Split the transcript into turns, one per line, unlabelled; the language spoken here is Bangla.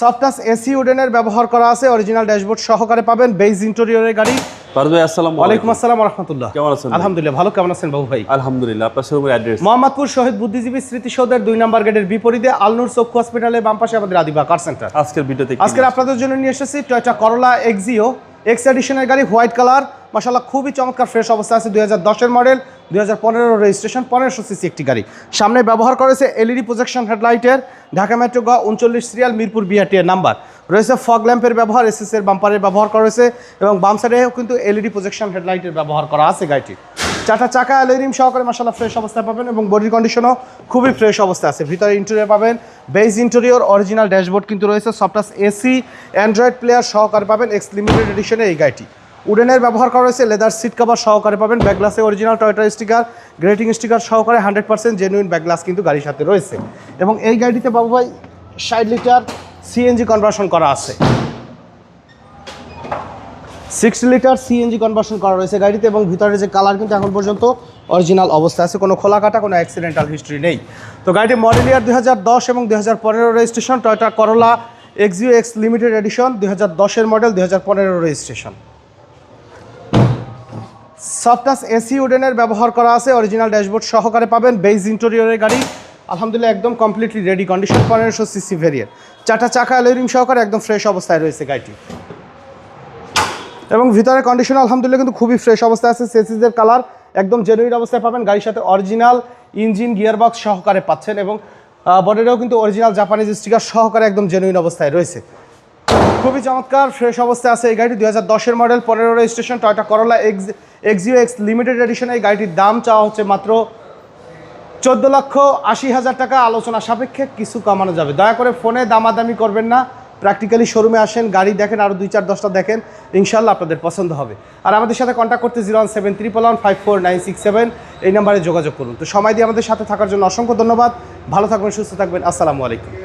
সফটাস এসি উডেনের ব্যবহার করা আছে। অরিজিনাল ড্যাশবোর্ড সহকারে পাবেন। বেজ ইন্টেরিয়রের গাড়ি।
ফারুক আলাইকুম। আসসালামু
আসসালাম রাহমাতুল্লাহ
কেমন আছেন
আলহামদুলিল্লাহ ভালো। কেমন আছেন বাবু ভাই?
আলহামদুলিল্লাহ আপনার শোরুমের অ্যাড্রেস
মোহাম্মদপুর শহীদ বুদ্ধিজীবী স্মৃতিসৌধের দুই নম্বর গেটের বিপরীতে আলনুর চক্ষু হসপিটালে বাম পাশে আমাদের আদিবা কার সেন্টার
আজকের ভিডিওতে আজকে
আজকের আপনাদের জন্য নিয়ে এসেছি টয়টা করলা এক্সিও এক্স এডিশনের গাড়ি হোয়াইট কালার মাসাল্লাহ খুবই চমৎকার ফ্রেশ অবস্থা আছে দুই হাজার মডেল দুই হাজার পনেরো রেজিস্ট্রেশন পনেরোশো সিসি একটি গাড়ি। সামনে ব্যবহার করেছে এলইডি প্রজেকশন হেডলাইটের ঢাকা মেট্রো গ উনচল্লিশ সিরিয়াল মিরপুর বিআরটিএর নাম্বার রয়েছে ফগ ল্যাম্পের ব্যবহার এসএসের বাম্পারের ব্যবহার করেছে এবং বাম সাইডেও কিন্তু এলইডি প্রজেকশন হেডলাইটের ব্যবহার করা আছে গাড়িটি চারটা চাকা অ্যালোরিম সহকারে মাসাল্লাহ ফ্রেশ অবস্থায় পাবেন এবং বডির কন্ডিশনও খুবই ফ্রেশ অবস্থা আছে। ভিতরে ইন্টেরিয়র পাবেন বেজ ইন্টেরিয়র অরিজিনাল ড্যাশবোর্ড কিন্তু রয়েছে সফটাস এসি অ্যান্ড্রয়েড প্লেয়ার সহকারে পাবেন এক্স লিমিটেড এডিশনের এই গাড়িটি। উডেনের ব্যবহার করা হয়েছে লেদার সিট কভার সহকারে পাবেন ব্যাকগ্লাসে original Toyota sticker grating sticker সহকারে hundred percent genuine back glass কিন্তু গাড়ির সাথে রয়েছে। এবং এই গাড়িটিতে বাবু ভাই, ষাট লিটার সিএনজি কনভার্সন করা আছে। সিক্স লিটার সিএনজি কনভার্সন করা রয়েছে গাড়িতে এবং ভিতরে যে কালার কিন্তু এখন পর্যন্ত অরিজিনাল অবস্থা আছে। কোনো খোলা কাটা কোনো অ্যাক্সিডেন্টাল হিস্ট্রি নেই। তো গাড়িটি মডেল ইয়ার দুই হাজার দশ এবং দুই হাজার পনেরো registration Toyota Corolla Axio X limited edition দুই হাজার মডেল দুই হাজার পনেরো রেজিস্ট্রেশন সফটাস এসি উডেনের ব্যবহার করা আছে। অরিজিনাল ড্যাশবোর্ড সহকারে পাবেন। বেজ ইন্টেরিয়রের গাড়ি। আলহামদুলিল্লাহ একদম কমপ্লিটলি রেডি কন্ডিশন পনেরোশো সিসি ভেরিয়েন্ট চারটা চাকা অ্যালোরিং সহকারে একদম ফ্রেশ অবস্থায় রয়েছে গাড়িটি। এবং ভিতরে কন্ডিশন আলহামদুলিল্লাহ কিন্তু খুবই ফ্রেশ অবস্থায় আছে। সেসিসের কালার একদম জেনুইন অবস্থায় পাবেন। গাড়ির সাথে অরিজিনাল ইঞ্জিন গিয়ারবক্স সহকারে পাচ্ছেন এবং বডিটাও কিন্তু অরিজিনাল জাপানিজ স্টিকার সহকারে একদম জেনুইন অবস্থায় রয়েছে। খুবই চমৎকার ফ্রেশ অবস্থায় আছে এই গাড়িটি। দুই হাজার দশের মডেল পনেরো registration Toyota Corolla X Axio X limited edition এই গাড়িটির দাম চাওয়া হচ্ছে মাত্র চোদ্দ লক্ষ আশি হাজার টাকা। আলোচনা সাপেক্ষে কিছু কমানো যাবে। দয়া করে ফোনে দামাদামি করবেন না। প্র্যাকটিক্যালি শোরুমে আসেন, গাড়ি দেখেন আরও দুই চার দশটা দেখেন ইনশাল্লাহ আপনাদের পছন্দ হবে। আর আমাদের সাথে কন্ট্যাক্ট করতে zero one seven triple one five four nine six seven এই নাম্বারে যোগাযোগ করুন। তো সময় দিয়ে আমাদের সাথে থাকার জন্য অসংখ্য ধন্যবাদ। ভালো থাকবেন, সুস্থ থাকবেন। আসসালামু আলাইকুম।